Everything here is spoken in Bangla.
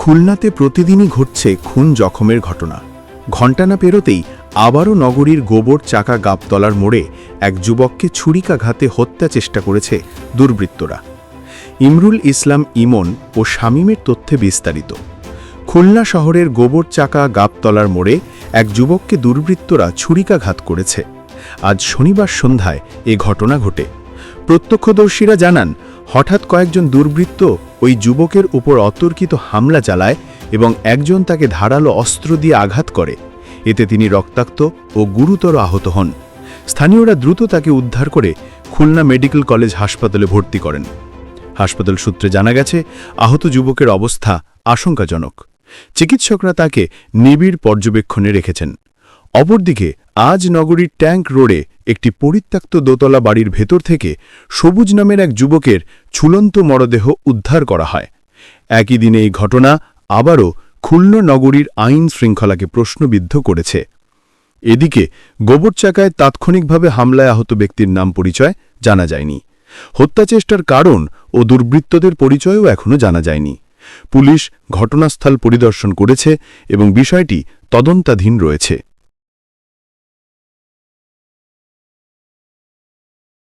খুলনাতে প্রতিদিনই ঘটছে খুন জখমের ঘটনা। ঘণ্টা না পেরোতেই আবারও নগরীর গোবর চাকা গাবতলার মোড়ে এক যুবককে ছুরিকাঘাতে হত্যা চেষ্টা করেছে দুর্বৃত্তরা। ইমরুল ইসলাম ইমন ও শামীমের তথ্যে বিস্তারিত। খুলনা শহরের গোবর চাকা গাবতলার মোড়ে এক যুবককে দুর্বৃত্তরা ছুরিকাঘাত করেছে। আজ শনিবার সন্ধ্যায় এ ঘটনা ঘটে। প্রত্যক্ষদর্শীরা জানান হঠাৎ কয়েকজন দুর্বৃত্ত ওই যুবকের উপর অতর্কিত হামলা চালায় এবং একজন তাকে ধারালো অস্ত্র দিয়ে আঘাত করে। এতে তিনি রক্তাক্ত ও গুরুতর আহত হন। স্থানীয়রা দ্রুত তাকে উদ্ধার করে খুলনা মেডিকেল কলেজ হাসপাতালে ভর্তি করেন। হাসপাতাল সূত্রে জানা গেছে, আহত যুবকের অবস্থা আশঙ্কাজনক। চিকিৎসকরা তাকে নিবিড় পর্যবেক্ষণে রেখেছেন। অপরদিকে, আজ নগরীর ট্যাঙ্ক রোডে একটি পরিত্যক্ত দোতলা বাড়ির ভেতর থেকে সবুজ নামের এক যুবকের ঝুলন্ত মরদেহ উদ্ধার করা হয়। একই দিনে এই ঘটনা আবারও খুলনা নগরীর আইন শৃঙ্খলাকে প্রশ্নবিদ্ধ করেছে। এদিকে, গোবরচাকায় তাৎক্ষণিকভাবে হামলায় আহত ব্যক্তির নাম পরিচয় জানা যায়নি। হত্যাচেষ্টার কারণ ও দুর্বৃত্তদের পরিচয়ও এখনও জানা যায়নি। পুলিশ ঘটনাস্থল পরিদর্শন করেছে এবং বিষয়টি তদন্তাধীন রয়েছে।